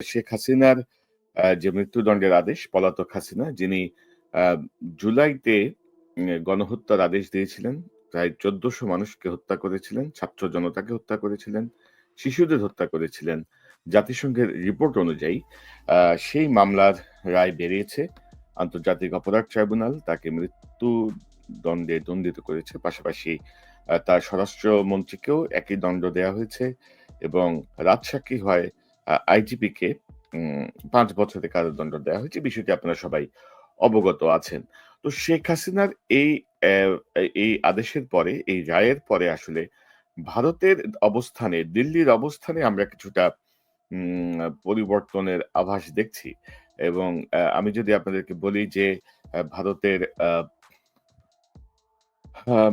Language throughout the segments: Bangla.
শেখ হাসিনার যে মৃত্যুদণ্ডের আদেশ পলাতক হাসিনা যিনি জুলাইতে গণহত্যার আদেশ দিয়েছিলেন। প্রায় ১৪০০ মানুষকে হত্যা করেছিলেন, ছাত্র জনতাকে হত্যা করেছিলেন, শিশুদের হত্যা করেছিলেন। জাতিসংঘের রিপোর্ট অনুযায়ী সেই মামলার রায় বেরিয়েছে। আন্তর্জাতিক অপরাধ ট্রাইব্যুনাল তাকে মৃত্যুদণ্ডে দণ্ডিত করেছে। পাশাপাশি তার স্বরাষ্ট্রমন্ত্রীকেও একই দণ্ড দেয়া হয়েছে এবং রাজসাক্ষী হয় আইজিপিকে ৫ বছরের কারাদণ্ড দেওয়া হয়েছে। বিষয়টি আপনারা সবাই অবগত আছেন। তো শেখ হাসিনার এই এই আদেশের পরে, এই রায়ের পরে আসলে ভারতের অবস্থানে, দিল্লির অবস্থানে আমরা কিছুটা পরিবর্তনের আভাস দেখছি এবং আমি যদি আপনাদেরকে বলি যে ভারতের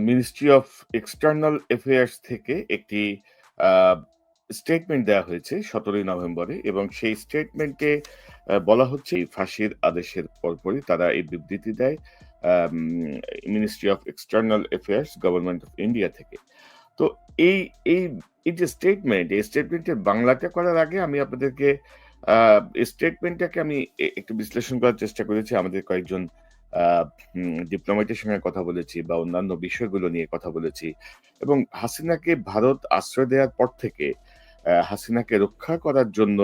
মিনিস্ট্রি অফ এক্সটার্নাল অ্যাফেয়ার্স থেকে একটি স্টেটমেন্ট দেয়া হয়েছে ১৭ই নভেম্বরে এবং সেই স্টেটমেন্টে বলা হচ্ছে ফাঁসির আদেশের পরপরই তারা এই বিবৃতি দেয় ministry of external affairs government of India থেকে। তো এই এই এই যে স্টেটমেন্ট, এই স্টেটমেন্টের বাংলাটা করার আগে আমি আপনাদেরকে স্টেটমেন্টটাকে আমি একটু বিশ্লেষণ করার চেষ্টা করেছি। আমাদের কয়েকজন ডিপ্লোমেটের সঙ্গে কথা বলেছি বা অন্যান্য বিষয়গুলো নিয়ে কথা বলেছি এবং হাসিনাকে ভারত আশ্রয় দেওয়ার পর থেকে হাসিনাকে রক্ষা করার জন্য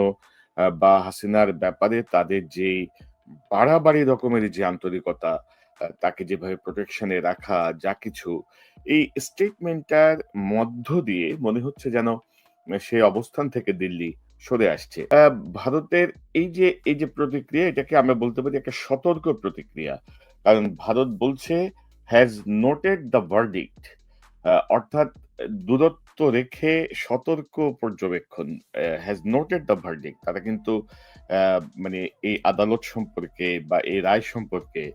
বা হাসিনার ব্যাপারে তাদের যেই বাড়াবাড়ি রকমের যে আন্তরিকতা, তাকে যেভাবে প্রোটেকশন রাখা যা কিছু, এই স্টেটমেন্টটার মধ্য দিয়ে মনে হচ্ছে যেন আ সে অবস্থান থেকে দিল্লি সরে আসছে। ভারতের এই যে এই যে প্রতিক্রিয়া এটাকে আমরা বলতে পারি একটা সতর্ক প্রতিক্রিয়া। কারণ ভারত বলছে হ্যাজ নোটেড দ্য ভার্ডিক্ট অর্থাৎ দূরত্ব রেখে সতর্ক পর্যবেক্ষণ হ্যাজ নোটেড দ্য ভার্ডিক্ট তারা কিন্তু মানে এই আদালত সম্পর্কে বা এই রায় সম্পর্কে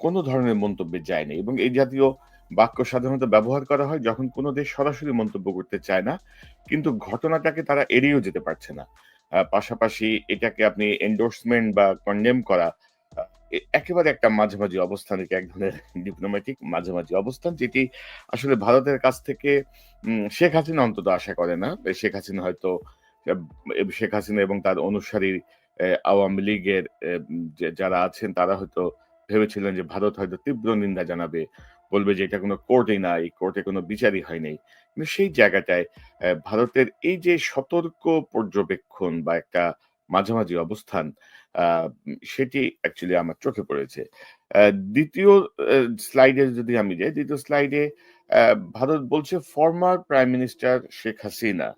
কোনো ধরনের মন্তব্যে যায়নি এবং এই জাতীয় বাক্য সাধারণত ব্যবহার করা হয় যখন কোনো দেশ সরাসরি মন্তব্য করতে চায় না। কিন্তু ঘটনাটাকে তারা এড়িয়েও যেতে পারছে না। পাশাপাশি এটাকে আপনি এন্ডোর্সমেন্ট বা কন্ডেম করা একেবারে একটা মাঝামাঝি অবস্থান এটা এক ধরনের ডিপ্লোম্যাটিক মাঝামাঝি অবস্থান যেটি আসলে ভারতের কাছ থেকে শেখ হাসিনা অন্তত আশা করে না। শেখ হাসিনা হয়তো শেখ হাসিনা এবং তার অনুসারী আওয়ামী লীগের যারা আছেন তারা হয়তো ভেবেছিলেন যে ভারত হয়তো তীব্র নিন্দা জানাবে। বলবে যে এটা কোনো কোর্টই না, এই কোর্টে কোনো বিচারই হয় নাই। কিন্তু সেই জায়গাটায় ভারতের এই যে সতর্ক পর্যবেক্ষণ বা একটা মাঝামাঝি অবস্থান সেটি অ্যাকচুয়ালি আমার চোখে পড়েছে। দ্বিতীয় স্লাইডে যদি আমি যাই, দ্বিতীয় স্লাইডে ভারত বলছে former prime minister Sheikh Hasina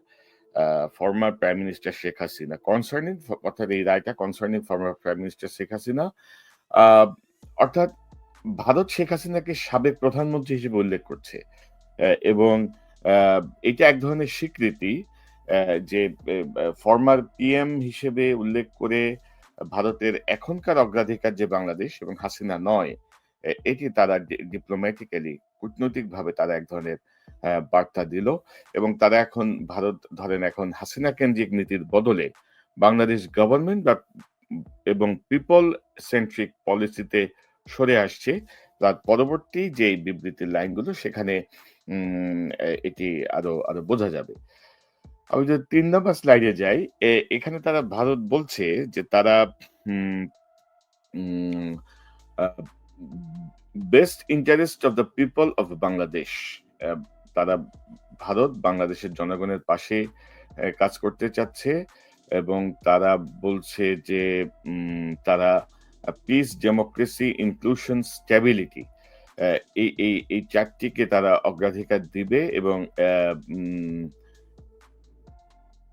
former prime minister Sheikh Hasina concerning অর্থাৎ এই রায়টা concerning former prime minister Sheikh Hasina. অর্থাৎ ভারত শেখ হাসিনাকে সাবেক প্রধানমন্ত্রী হিসেবে উল্লেখ করছে। এবং এটা এক ধরনের স্বীকৃতি অ্যা যে ফরমার পিএম হিসেবে উল্লেখ করে ভারতের এখনকার অগ্রাধিকার যে বাংলাদেশ এবং হাসিনা নয়, এটি তারা ডিপ্লোম্যাটিক্যালি কূটনৈতিকভাবে তারা এক ধরনের বার্তা দিল এবং তারা এখন ভারত ধরেন এখন হাসিনা কেন্দ্রিক নীতির বদলে বাংলাদেশ গভর্নমেন্ট বা এবং পিপল সেন্ট্রিক পলিসিতে সরে আসছে। তার পরবর্তী যে বিবৃতির লাইনগুলো সেখানে এটি আরও আরও বোঝা যাবে। আমি যদি ৩ নম্বর স্লাইডে যাই, এখানে তারা ভারত বলছে যে তারা best interest of the people of Bangladesh. তারা ভারত বাংলাদেশের জনগণের পাশে কাজ করতে চাচ্ছে এবং তারা বলছে যে তারা পিস, ডেমোক্রেসি, ইনক্লুশন, স্ট্যাবিলিটি এই এই এই ৪ টিকে তারা অগ্রাধিকার দিবে এবং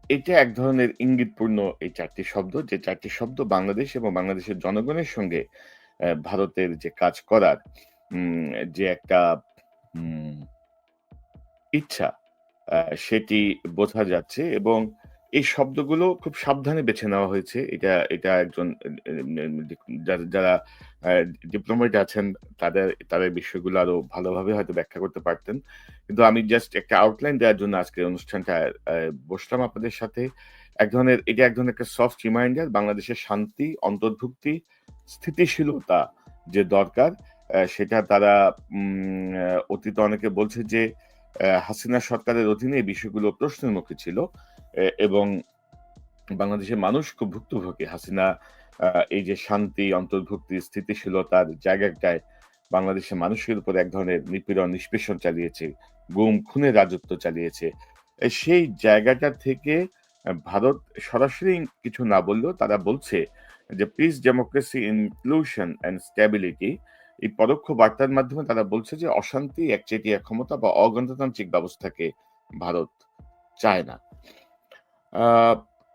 এটা এক ধরনের ইঙ্গিতপূর্ণ এই চারটি শব্দ, যে চারটি শব্দ বাংলাদেশ এবং বাংলাদেশের জনগণের সঙ্গে ভারতের যে কাজ করার যে একটা ইচ্ছা সেটি বোঝা যাচ্ছে এবং এই শব্দগুলো খুব সাবধানে বেছে নেওয়া হয়েছে। এটা এটা একজন যারা যারা ডিপ্লোমেট আছেন তাদের তাদের বিষয়গুলো আরও ভালোভাবে হয়তো ব্যাখ্যা করতে পারতেন। কিন্তু আমি জাস্ট একটা আউটলাইন দেওয়ার জন্য আজকের অনুষ্ঠানটা বসলাম আপনাদের সাথে। এক ধরনের এটা এক ধরনের একটা সফট রিমাইন্ডার বাংলাদেশের শান্তি, অন্তর্ভুক্তি, স্থিতিশীলতা যে দরকার সেটা তারা অতীতে অনেকে বলছে যে হাসিনা সরকারের অধীনে এই বিষয়গুলো প্রশ্নের মুখে ছিল। এবং বাংলাদেশের মানুষ খুব ভুক্তভোগী। হাসিনা এই যে শান্তি, অন্তর্ভুক্তি, স্থিতিশীলতার জায়গাটায় বাংলাদেশের মানুষের উপর এক ধরনের নিপীড়ন, নিষ্পেষণ চালিয়েছে। গুম, খুনের রাজত্ব চালিয়েছে। সেই জায়গাটা থেকে ভারত সরাসরি কিছু না বললেও তারা বলছে যে peace, democracy, inclusion and stability এই পরোক্ষ বার্তার মাধ্যমে তারা বলছে যে অশান্তি, একচেটিয়া ক্ষমতা বা অগণতান্ত্রিক ব্যবস্থাকে ভারত চায় না।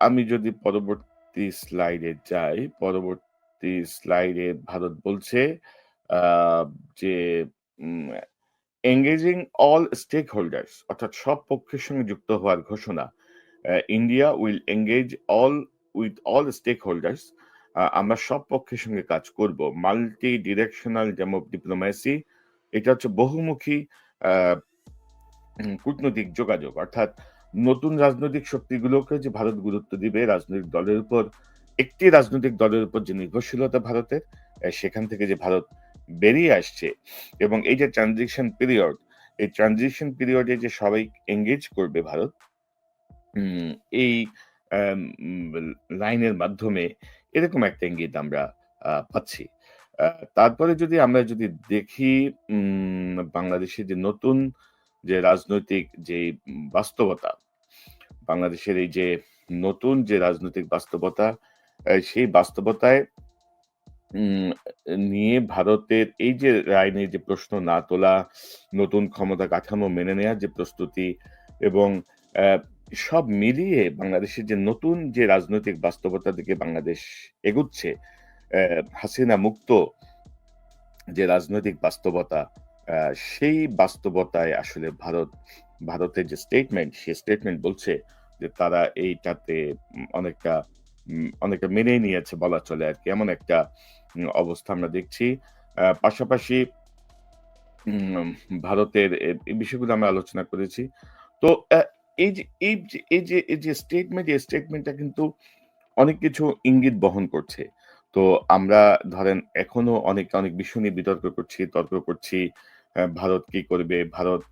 আমি যদি পরবর্তী স্লাইডে যাই, পরবর্তী স্লাইডে ভারত বলছে যে এঙ্গেজিং অল all stakeholders অর্থাৎ সব পক্ষের সঙ্গে যুক্ত হওয়ার ঘোষণা। India will engage all with all stakeholders আ আমরা সব পক্ষের সঙ্গে কাজ করব। মাল্টি ডিরেকশনাল ডিপ্লোম্যাসি এটা হচ্ছে বহুমুখী কূটনৈতিক যোগাযোগ। অর্থাৎ নতুন রাজনৈতিক শক্তিগুলোকে যে ভারত গুরুত্ব দিবে রাজনৈতিক দলের উপর একটি রাজনৈতিক দলের উপর যে নির্ভরশীলতা ভারতের, সেখান থেকে যে ভারত বেরিয়ে আসছে এবং এই যে ট্রানজিশন পিরিয়ড, এই ট্রানজিশন পিরিয়ডে যে সবাই এঙ্গেজ করবে ভারত এই লাইনের মাধ্যমে এরকম একটা ইঙ্গিত আমরা পাচ্ছি। তারপরে যদি আমরা যদি দেখি উম বাংলাদেশের যে নতুন যে রাজনৈতিক যে বাস্তবতা, বাংলাদেশের এই যে নতুন যে রাজনৈতিক বাস্তবতা, সেই বাস্তবতায় নিয়ে ভারতের এই যে রায় নিয়ে যে প্রশ্ন না তোলা, নতুন ক্ষমতা কাঠামো মেনে নেয়ার যে প্রস্তুতি এবং সব মিলিয়ে বাংলাদেশের যে নতুন যে রাজনৈতিক বাস্তবতা দিকে বাংলাদেশ এগুচ্ছে, হাসিনা মুক্ত যে রাজনৈতিক বাস্তবতা, সেই বাস্তবতায় আসলে ভারত ভারতের যে স্টেটমেন্ট, সেই স্টেটমেন্ট বলছে যে তারা এইটাতে অনেকটা অনেকটা মেনেই নিয়েছে বলা চলে আরকি। এমন একটা অবস্থা আমরা দেখছি। পাশাপাশি ভারতের এই বিষয়গুলো আমরা আলোচনা করেছি। তো এই যে এই যে এই যে এই যে স্টেটমেন্ট, এই স্টেটমেন্টটা কিন্তু অনেক কিছু ইঙ্গিত বহন করছে। তো আমরা ধরেন এখনও অনেক, অনেক বিষয় নিয়ে বিতর্ক করছি, তর্ক করছি। ভারত কি করবে? ভারত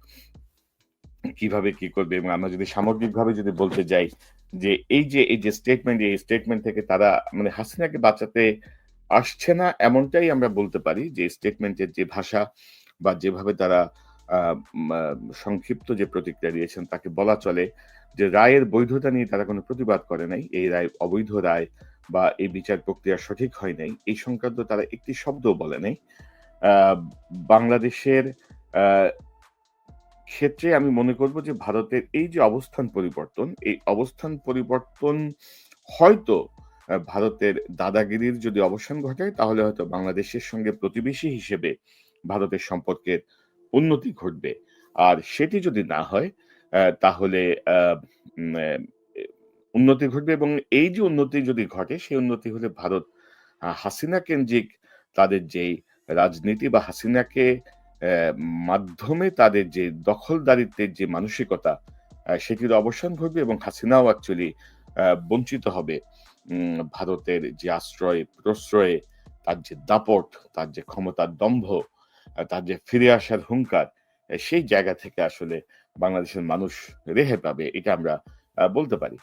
কীভাবে কি করবে? এবং আমরা যদি সামগ্রিকভাবে যদি বলতে যাই যে এই যে এই যে স্টেটমেন্ট, এই স্টেটমেন্ট থেকে তারা মানে হাসিনাকে বাঁচাতে আসছে না এমনটাই আমরা বলতে পারি যে স্টেটমেন্টের যে ভাষা বা যেভাবে তারা সংক্ষিপ্ত যে প্রতিক্রিয়া দিয়েছেন তাকে বলা চলে যে রায়ের বৈধতা নিয়ে তারা কোনো প্রতিবাদ করে নাই। এই রায় অবৈধ রায় বা এই বিচার প্রক্রিয়া সঠিক হয় নাই। এই সংক্রান্ত তারা একটি শব্দও বলে নাই। বাংলাদেশের ক্ষেত্রে আমি মনে করব যে ভারতের এই যে অবস্থান পরিবর্তন, এই অবস্থান পরিবর্তন হয়তো ভারতের দাদাগিরির যদি অবসান ঘটায় তাহলে হয়তো বাংলাদেশের সঙ্গে প্রতিবেশী হিসেবে ভারতের সম্পর্কের উন্নতি ঘটবে। আর সেটি যদি না হয় তাহলে উন্নতি ঘটবে এবং এই যে উন্নতি যদি ঘটে সেই উন্নতি হলে ভারত হাসিনা কেন্দ্রিক তাদের যেই রাজনীতি বা হাসিনাকে মাধ্যমে তাদের যে দখলদারিত্বের যে মানসিকতা সেটির অবসান ঘটবে এবং হাসিনাও অ্যাকচুয়ালি বঞ্চিত হবে ভারতের যে আশ্রয়, প্রশ্রয়ে তার যে দাপট, তার যে ক্ষমতার দম্ভ, তার যে ফিরে আসার হুঙ্কার, সেই জায়গা থেকে আসলে বাংলাদেশের মানুষ রেহে পাবে এটা আমরা বলতে পারি।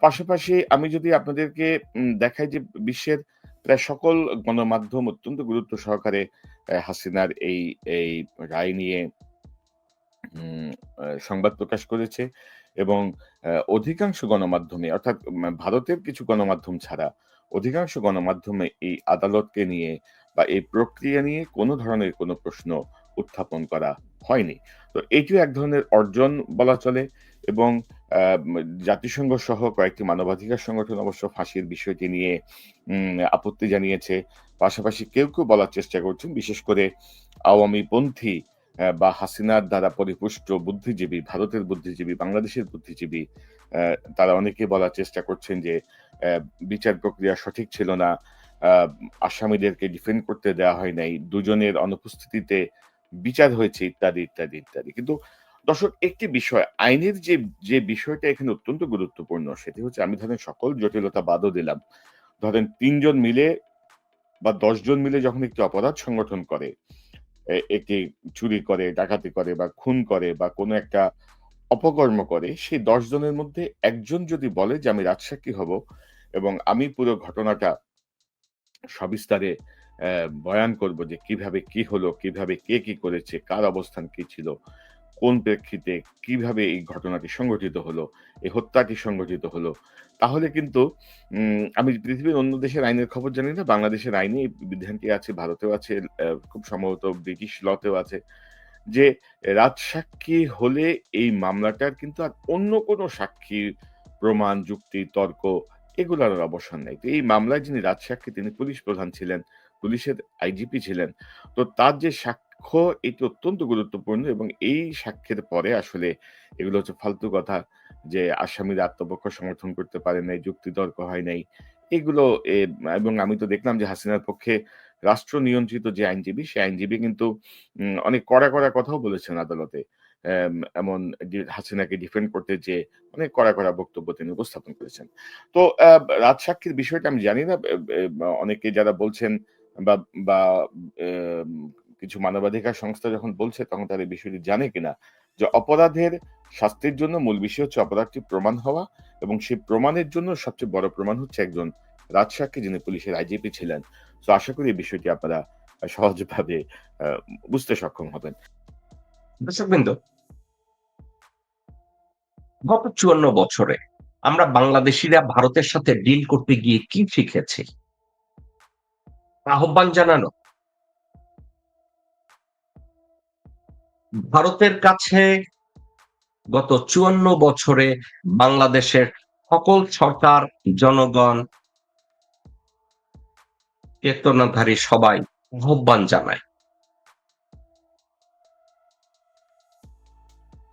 পাশাপাশি আমি যদি আপনাদেরকে দেখাই যে বিশ্বের প্রায় সকল গণমাধ্যম অত্যন্ত গুরুত্ব সহকারে হাসিনার এই এই রায় নিয়ে সংবাদ প্রকাশ করেছে এবং অধিকাংশ গণমাধ্যমে, অর্থাৎ ভারতের কিছু গণমাধ্যম ছাড়া অধিকাংশ গণমাধ্যমে এই আদালতকে নিয়ে বা এই প্রক্রিয়া নিয়ে কোনো ধরনের কোনো প্রশ্ন উত্থাপন করা হয়নি। তো এটিও এক ধরনের অর্জন বলা চলে এবং জাতিসংঘ সহ কয়েকটি মানবাধিকার সংগঠন অবশ্য ফাঁসির বিষয়টি নিয়ে আপত্তি জানিয়েছে। পাশাপাশি কেউ, কেউ বলার চেষ্টা করছেন বিশেষ করে আওয়ামীপন্থী বা হাসিনার দ্বারা পরিপুষ্ট বুদ্ধিজীবী, ভারতের বুদ্ধিজীবী, বাংলাদেশের বুদ্ধিজীবী তারা অনেকে বলার চেষ্টা করছেন যে বিচার প্রক্রিয়া সঠিক ছিল না। আসামিদেরকে ডিফেন্ড করতে দেওয়া হয় নাই। দুজনের অনুপস্থিতিতে বিচার হয়েছে ইত্যাদি, ইত্যাদি, ইত্যাদি। কিন্তু দর্শক একটি বিষয় আইনের যে, যে বিষয়টা এখানে অত্যন্ত গুরুত্বপূর্ণ সেটি হচ্ছে আমি ধরেন সকল জটিলতা বাদও দিলাম। ধরেন তিনজন মিলে বা ১০ জন মিলে যখন একটি অপরাধ সংগঠন করে, একটি চুরি করে, ডাকাতি করে বা খুন করে বা কোনো একটা অপকর্ম করে সেই ১০ জনের মধ্যে একজন যদি বলে যে আমি রাজসাক্ষী হব এবং আমি পুরো ঘটনাটা সবিস্তারে বয়ান করব যে কীভাবে কি হলো, কীভাবে কে কি করেছে, কার অবস্থান কি ছিল, কোন প্রেক্ষিতে কীভাবে এই ঘটনাটি সংঘটিত হলো, এই হত্যাটি সংঘটিত হলো। তাহলে কিন্তু আমি পৃথিবীর অন্য দেশের আইনের খবর জানি না। বাংলাদেশের আইনে এই বিধানটি আছে, ভারতেও আছে, খুব সম্ভবত ব্রিটিশ লতেও আছে। যে রাজসাক্ষী হলে এই মামলাটার কিন্তু আর অন্য কোনো সাক্ষী, প্রমাণ, যুক্তি, তর্ক এগুলার অবসান নাই। তো এই মামলায় যিনি রাজসাক্ষী তিনি পুলিশ প্রধান ছিলেন, পুলিশের আইজিপি ছিলেন। তো তার যে সাক্ষ্য এটি অত্যন্ত গুরুত্বপূর্ণ এবং এই সাক্ষ্যের পরে আসলে এগুলো হচ্ছে ফালতু কথা যে আসামিরা আত্মপক্ষ সমর্থন করতে পারে নাই, যুক্তি যুক্তিতর্ক হয় নাই। এগুলো এবং আমি তো দেখলাম যে হাসিনার পক্ষে রাষ্ট্র নিয়ন্ত্রিত যে আইনজীবী, সে আইনজীবী কিন্তু অনেক কড়া, কড়া কথাও বলেছেন আদালতে। এমন হাসিনাকে ডিফেন্ড করতে যেয়ে অনেক কড়া, কড়া বক্তব্য তিনি উপস্থাপন করেছেন। তো অ্যা রাজসাক্ষীর বিষয়টা আমি জানি না। অনেকে যারা বলছেন বা বা কিছু মানবাধিকার সংস্থা যখন বলছে, তখন তারা এই বিষয়টি জানে কিনা যে অপরাধের শাস্তির জন্য মূল বিষয় হচ্ছে অপরাধটি প্রমাণ হওয়া এবং সেই প্রমাণের জন্য সবচেয়ে বড় প্রমাণ হচ্ছে একজন রাজসাক্ষী যিনি পুলিশের আইজিপি ছিলেন। তো আশা করি এই বিষয়টি আপনারা সহজভাবে বুঝতে সক্ষম হবেন। দর্শকবৃন্দ, গত ৫৪ বছরে আমরা বাংলাদেশিরা ভারতের সাথে ডিল করতে গিয়ে কি শিখেছি? আহ্বান জানানো। ভারতের কাছে গত ৫৪ বছরে বাংলাদেশের সকল সরকার, জনগণ চেতনাধারী সবাই আহ্বান জানায়।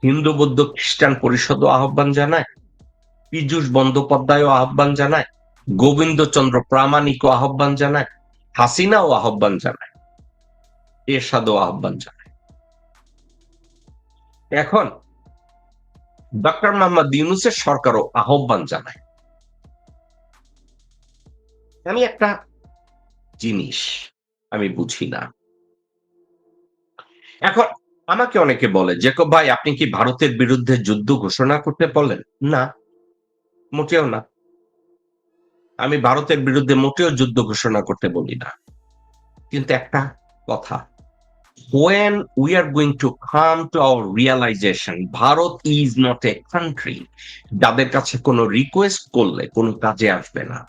হিন্দু, বৌদ্ধ, খ্রিস্টান পরিষদও আহ্বান জানায়। পীযূষ বন্দ্যোপাধ্যায়ও আহ্বান জানায়। গোবিন্দচন্দ্র প্রামাণিকও আহ্বান জানায়। হাসিনাও আহ্বান জানায়। এরশাদও আহ্বান জানায়। এখন ডক্টর মোহাম্মদ ইউনুসের সরকারও আহ্বান জানায়। আমি একটা জিনিস আমি বুঝি না। এখন আমাকে অনেকে বলে, "জেকব ভাই আপনি কি ভারতের বিরুদ্ধে যুদ্ধ ঘোষণা করতে বলেন না, মোটেও না। আমি ভারতের বিরুদ্ধে মোটেও যুদ্ধ ঘোষণা করতে বলি না। কিন্তু একটা কথা, when we are going to come to our realization Bharat is not a country যাদের কাছে কোনো রিকোয়েস্ট করলে কোনো কাজে আসবে না।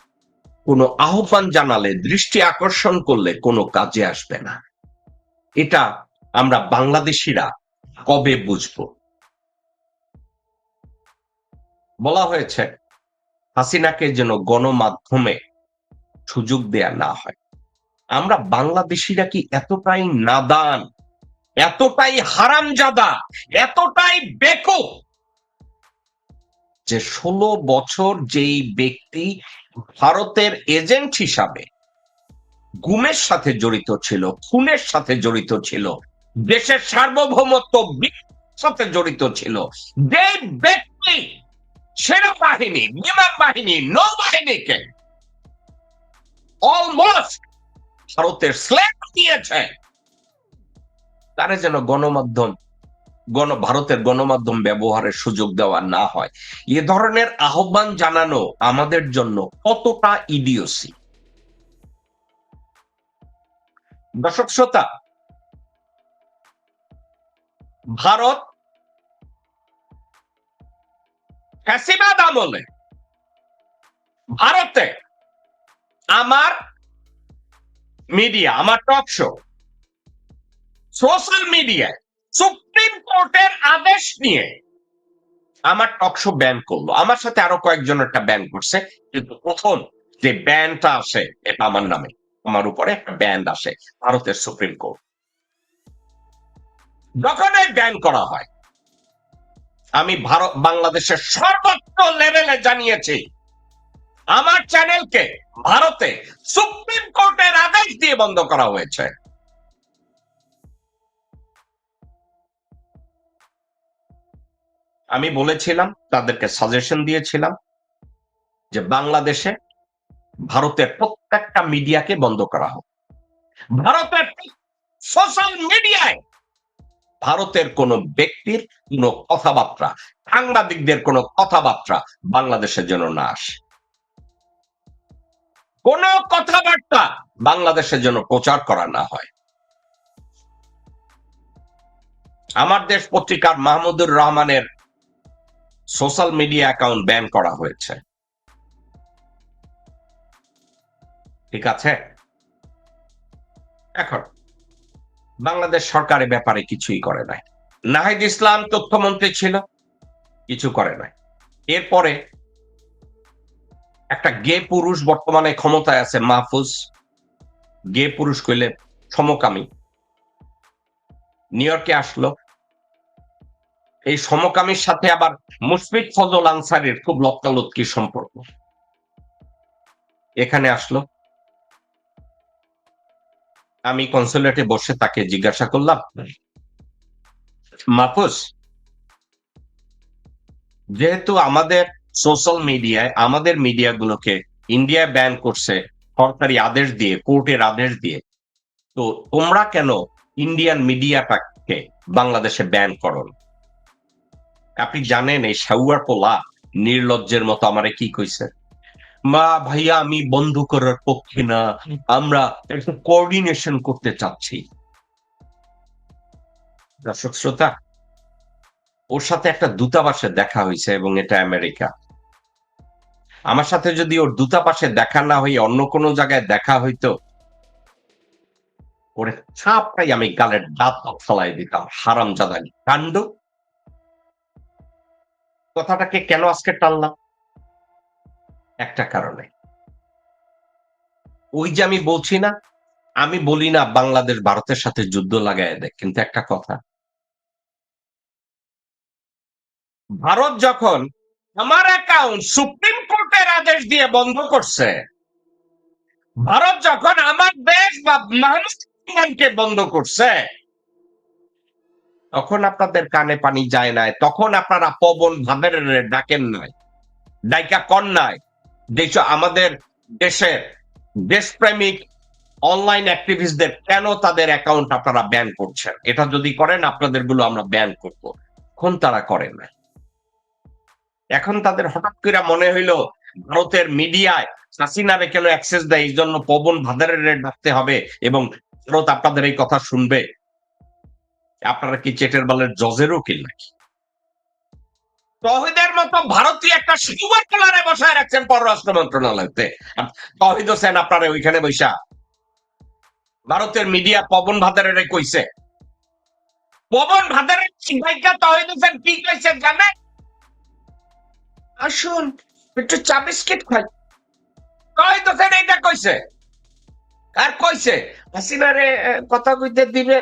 কোনো আহ্বান জানালে, দৃষ্টি আকর্ষণ করলে কোনো কাজে আসবে না। এটা আমরা বাংলাদেশীরা কবে বুঝব? বলা হয়েছে হাসিনাকে যেন গণমাধ্যমে সুযোগ দেয়া না হয়। আমরা বাংলাদেশীরা কি এতটাই নাদান, এতটাই হারামজাদা, এতটাই বেকুব যে ১৬ বছর যেই ব্যক্তি ভারতের এজেন্ট হিসাবে গুমের সাথে জড়িত ছিল, খুনের সাথে জড়িত ছিল, দেশের সার্বভৌমত্ব সাথে জড়িত ছিল, যে ব্যক্তি সেনাবাহিনী, বিমান বাহিনী, নৌবাহিনীকে অলমোস্ট ভারতের স্লেভ দিয়েছে। তারা যেন গণমাধ্যম গণ ভারতের গণমাধ্যম ব্যবহারের সুযোগ দেওয়া না হয়। এ ধরনের আহ্বান জানানো আমাদের জন্য কতটা ইডিওসি দর্শক শ্রোতা ভারত ফ্যাসিবাদ আমলে ভারতে আমার মিডিয়া, আমার টক শো, সোশ্যাল মিডিয়ায় সুপ্রিম কোর্টের আদেশ নিয়ে আমার টক শো ব্যান করল। আমার সাথে আরও কয়েকজন একটা ব্যান করছে, কিন্তু প্রথম যে ব্যানটা আসে, এটা আমার নামে, আমার উপরে একটা ব্যান্ড আসে ভারতের সুপ্রিম কোর্ট। যখন এই ব্যান করা হয় আমি ভারত, বাংলাদেশের সর্বোচ্চ লেভেলে জানিয়েছি। আমার চ্যানেলকে ভারতে সুপ্রিম কোর্টের আদেশ দিয়ে বন্ধ করা হয়েছে। আমি বলেছিলাম, তাদেরকে সাজেশন দিয়েছিলাম যে বাংলাদেশে ভারতের প্রত্যেকটা মিডিয়াকে বন্ধ করা হোক। ভারতের সোশ্যাল মিডিয়ায় ভারতের কোন ব্যক্তির কোন কথাবার্তা, সাংবাদিকদের কোন কথাবার্তা বাংলাদেশের জন্য না আসে। কোন কথাবার্তা বাংলাদেশের জন্য প্রচার করা না হয়। আমার দেশ পত্রিকার মাহমুদুর রহমানের সোশ্যাল মিডিয়া অ্যাকাউন্ট ব্যান করা হয়েছে। ঠিক আছে? এখন। বাংলাদেশ সরকারের ব্যাপারে কিছুই করে নাই। নাহিদ ইসলাম তথ্যমন্ত্রী ছিল, কিছু করে নাই। এরপরে একটা গে পুরুষ বর্তমানে ক্ষমতায় আছে, মাহফুজ। গে পুরুষ কইলে সমকামী। নিউ ইয়র্কে আসলো। এই সমকামীর সাথে আবার মুশফিক ফজল আনসারের খুব লত্তালত্কির সম্পর্ক। এখানে আসলো। আমি কনসুলেটে বসে তাকে জিজ্ঞাসা করলাম মাহফুজ যেহেতু আমাদের সোশ্যাল মিডিয়ায় আমাদের মিডিয়াগুলোকে ইন্ডিয়া ব্যান করছে সরকারি আদেশ দিয়ে কোর্টের আদেশ দিয়ে তো তোমরা কেন ইন্ডিয়ান মিডিয়াটাকে বাংলাদেশে ব্যান করো আপনি জানেন এই সাউয়ার পোলা নির্লজ্জের মতো আমারে কি কইছে? মা ভাইয়া আমি বন্ধ করার পক্ষে না, আমরা একটু কোঅর্ডিনেশন করতে চাচ্ছি। দর্শক শ্রোতা, ওর সাথে একটা দূতাবাসে দেখা হয়েছে এবং এটা আমেরিকা। আমার সাথে যদি ওর দূতাবাসে দেখা না হয়ে অন্য কোনো জায়গায় দেখা হইতো, ওরে চাপটাই আমি গালের দাঁত ফলাই দিতাম হারাম জাদানি কাণ্ড। কথাটাকে কেন আজকে টানলাম? একটা কারণে। ওই যে আমি বলছি না, আমি বলি না বাংলাদেশ ভারতের সাথে যুদ্ধ লাগায় দেয়, কিন্তু একটা কথা। ভারত যখন আমার অ্যাকাউন্ট সুপ্রিম কোর্টের আদেশ দিয়ে বন্ধ করছে, ভারত যখন আমার দেশ বা মানুষকে বন্ধ করছে, তখন আপনাদের কানে পানি যায় নাই, তখন আপনারা পবন ভাবের ডাকেন নাই, ডাইকা কন নাই। দেশ আমাদের দেশের দেশপ্রেমিক অনলাইন অ্যাক্টিভিস্টদের কেন তাদের অ্যাকাউন্ট আপনারা ব্যান করছেন? এটা যদি করেন আপনাদেরগুলো আমরা ব্যান করব। এখন তারা করেন না। এখন তাদের হঠাৎ করে মনে হইল, ভারতের মিডিয়ায় হাসিনারে কেন অ্যাক্সেস দেয়? এই জন্য পবন ভাদারের ডাকতে হবে এবং ভারত আপনাদের এই কথা শুনবে। আপনারা কি চেটের বালের জজেরও উকিল নাকি? তহিদের মতো ভারতীয় একটা সুপার কালারে বসায় রাখছেন পররাষ্ট্র মন্ত্রণালয়তে। তহিদ হোসেন, আপনারা ওইখানে বৈশা। ভারতের মিডিয়া পবন ভাদারের কইছে। পবন ভাদারের ভাইকা তহিদ হোসেন কি কইছে জানে আসুন, একটু চা বিস্কিট খাই। তহিদ হোসেন এইটা কইছে। আর কইছে, হাসিনারে কথা কইতে দিবে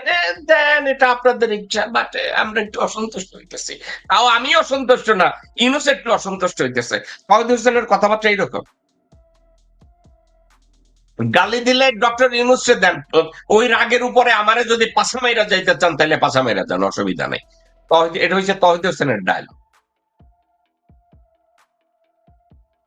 দেন, এটা আপনাদের ইচ্ছা বাট আমরা একটু অসন্তুষ্ট হইতেছি। তাও আমি অসন্তুষ্ট না ইউনুস একটু অসন্তুষ্ট হইতেছে। ফয়দ হোসেনের কথাবার্তা এইরকম। গালি দিলে ডক্টর ইউনুসে দেন ওই রাগের উপরে আমারে যদি পাশা মাইরা যাইতে চান তাহলে পাশা মাইরা যান, অসুবিধা নেই। এটা হচ্ছে তহিদ হোসেনের ডায়লগ